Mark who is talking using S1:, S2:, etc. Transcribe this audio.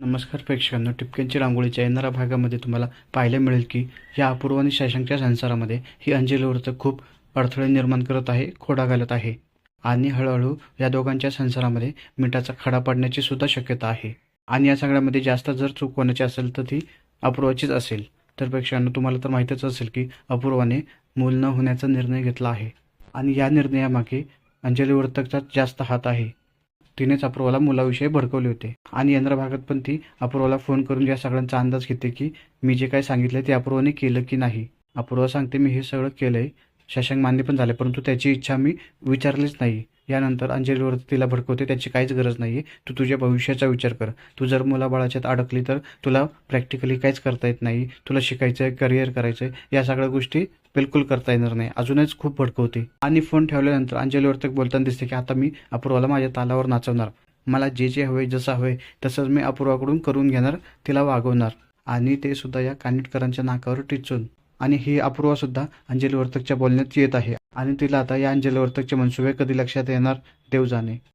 S1: नमस्कार प्रेक्षकांनो टिपक्यांची रांगोळीच्या येणाऱ्या भागामध्ये तुम्हाला पाहायला मिळेल की या अपूर्व आणि शशांकच्या संसारामध्ये ही अंजली व्रत खूप अडथळे निर्माण करत आहे खोडा घालत आहे. आणि हळूहळू या दोघांच्या संसारामध्ये मिठाचा खडा पडण्याची सुद्धा शक्यता आहे. आणि या सगळ्यामध्ये जास्त जर चूक होण्याची असेल तर ती अपूर्वाचीच असेल. तर प्रेक्षकांना तुम्हाला तर माहीतच असेल की अपूर्वाने मूल न होण्याचा निर्णय घेतला आहे. आणि या निर्णयामागे अंजली वर्तकचा जास्त हात आहे. तिनेच अपूर्वाला मुलाविषयी भडकवले होते. आणि यंद्रभागात पण ती अपूर्वाला फोन करून या सगळ्यांचा अंदाज घेते की मी जे काही सांगितलंय ते अपूर्वाने केलं की नाही. अपूर्वा सांगते मी हे सगळं केलंय शशांक मान्य पण झाले परंतु त्याची इच्छा मी विचारलीच नाही. यानंतर अंजलीवर तिला भडकवते त्याची काहीच गरज नाही तू तुझ्या भविष्याचा विचार कर. तू जर मुलाबाळाच्यात अडकली तर तुला प्रॅक्टिकली काहीच करता येत नाही. तुला शिकायचं आहे करिअर करायचं आहे या सगळ्या गोष्टी बिलकुल करता येणार नाही. अजूनच खूप भडकवते. आणि फोन ठेवल्यानंतर अंजलीवरत बोलताना दिसते की आता मी अपूर्वाला माझ्या तालावर नाचवणार. मला जे जे हवे जसं हवे तसंच मी अपूर्वाकडून करून घेणार तिला वागवणार. आणि ते सुद्धा या कानिटकरांच्या नाकावर टिचून. आणि ही अपूर्वा सुद्धा अंजली वर्तकच्या बोलण्यात येत आहे. आणि तिला आता या अंजली वर्तकचे मनसुबे कधी लक्षात येणार? देव जाणे.